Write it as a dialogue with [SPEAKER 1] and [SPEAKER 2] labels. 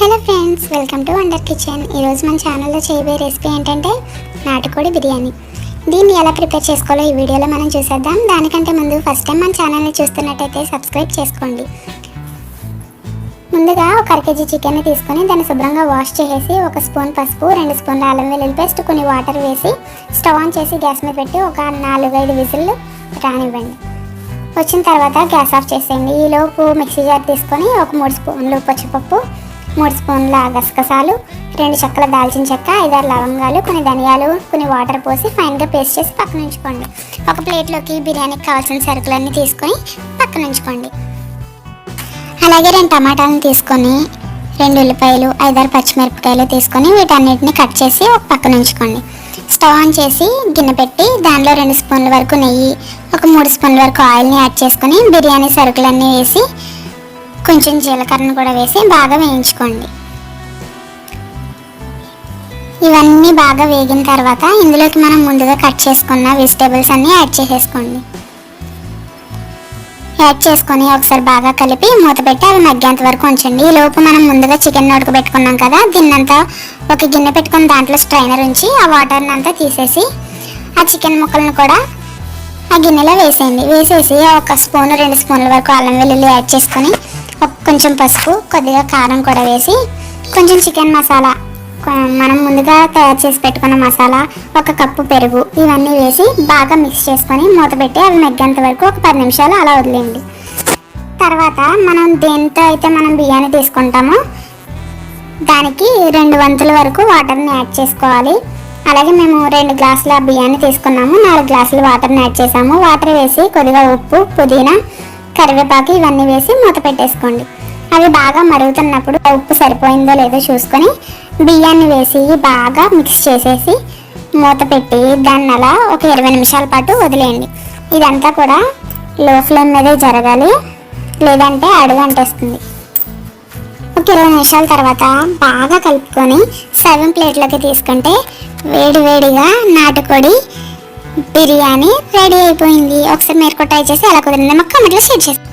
[SPEAKER 1] Hello friends welcome to wonder kitchen. ఈరోజు మన ఛానల్లో చేయబోయే రెసిపీ ఏంటంటే నాటుకోడి బిర్యానీ. దీన్ని ఎలా ప్రిపేర్ చేసుకోవాలో ఈ వీడియోలో మనం చూసేద్దాం. దానికంటే ముందు ఫస్ట్ టైం మన ఛానల్ని చూస్తున్నట్టయితే సబ్స్క్రైబ్ చేసుకోండి. ముందుగా ఒక అర కేజీ చికెన్ తీసుకొని దాన్ని శుభ్రంగా వాష్ చేసేసి ఒక స్పూన్ పసుపు రెండు స్పూన్ల అల్లం వెల్లుల్లి పేస్ట్ కొన్ని వాటర్ వేసి స్టవ్ ఆన్ చేసి గ్యాస్ మీద పెట్టి ఒక నాలుగైదు విజిల్లు రానివ్వండి. వచ్చిన తర్వాత గ్యాస్ ఆఫ్ చేసేయండి. ఈలోపు మిక్సీ జార్ తీసుకొని ఒక మూడు స్పూన్లు పచ్చిపప్పు మూడు స్పూన్ల గసగసాలు రెండు చెక్కల దాల్చిన చెక్క ఐదారు లవంగాలు కొన్ని ధనియాలు కొన్ని వాటర్ పోసి ఫైన్గా పేస్ట్ చేసి పక్కన ఉంచుకోండి. ఒక ప్లేట్లోకి బిర్యానీకి కావాల్సిన సరుకులన్నీ తీసుకొని పక్కన ఉంచుకోండి. అలాగే రెండు టమాటాలను తీసుకొని రెండు ఉల్లిపాయలు ఐదారు పచ్చిమిరపకాయలు తీసుకొని వీటన్నిటిని కట్ చేసి ఒక పక్కన ఉంచుకోండి. స్టవ్ ఆన్ చేసి గిన్నె పెట్టి దానిలో రెండు స్పూన్ల వరకు నెయ్యి ఒక మూడు స్పూన్ల వరకు ఆయిల్ని యాడ్ చేసుకొని బిర్యానీ సరుకులన్నీ వేసి కొంచెం జీలకర్రను కూడా వేసి బాగా వేయించుకోండి. ఇవన్నీ బాగా వేగిన తర్వాత ఇందులోకి మనం ముందుగా కట్ చేసుకున్న వెజిటేబుల్స్ అన్నీ యాడ్ చేసేసుకోండి. యాడ్ చేసుకొని ఒకసారి బాగా కలిపి మూత పెట్టి అవి మగ్గేంత వరకు ఉంచండి. ఈ లోపు మనం ముందుగా చికెన్ ఉడక పెట్టుకున్నాం కదా దీన్నంతా ఒక గిన్నె పెట్టుకుని దాంట్లో స్ట్రైనర్ ఉంచి ఆ వాటర్ని అంతా తీసేసి ఆ చికెన్ ముక్కలను కూడా ఆ గిన్నెలో వేసేయండి. వేసేసి ఒక స్పూన్ రెండు స్పూన్ల వరకు అల్లం వెల్లుల్లి యాడ్ చేసుకొని కొంచెం పసుపు కొద్దిగా కారం కూడా వేసి కొంచెం చికెన్ మసాలా మనం ముందుగా తయారు చేసి పెట్టుకున్న మసాలా ఒక కప్పు పెరుగు ఇవన్నీ వేసి బాగా మిక్స్ చేసుకొని మూత పెట్టి అవి మెగ్గేంత వరకు ఒక పది నిమిషాలు అలా వదిలేయండి. తర్వాత మనం దేంతో అయితే మనం బియ్యాన్ని తీసుకుంటామో దానికి రెండు వంతుల వరకు వాటర్ని యాడ్ చేసుకోవాలి. అలాగే మేము రెండు గ్లాసుల బియ్యాన్ని తీసుకున్నాము నాలుగు గ్లాసులు వాటర్ని యాడ్ చేసాము. వాటర్ వేసి కొద్దిగా ఉప్పు పుదీనా కరివేపాకు ఇవన్నీ వేసి మూత పెట్టేసుకోండి. అవి బాగా మరుగుతున్నప్పుడు ఉప్పు సరిపోయిందో లేదో చూసుకొని బియ్యాన్ని వేసి బాగా మిక్స్ చేసేసి మూత పెట్టి దాన్ని అలా ఒక ఇరవై నిమిషాల పాటు వదిలేయండి. ఇదంతా కూడా లో ఫ్లేమ్ మీదే జరగాలి. లేదంటే అడుగు అంటేస్తుంది. ఒక ఇరవై నిమిషాల తర్వాత బాగా కలుపుకొని సర్వింగ్ ప్లేట్లోకి తీసుకుంటే వేడి వేడిగా నాటుకోడి బిర్యానీ రెడీ అయిపోయింది. ఒకసారి మీరు కూడా ట్రై చేసి ఎలా కుదిరిందో. మాకు కామెంట్లో షేర్ చేస్తాను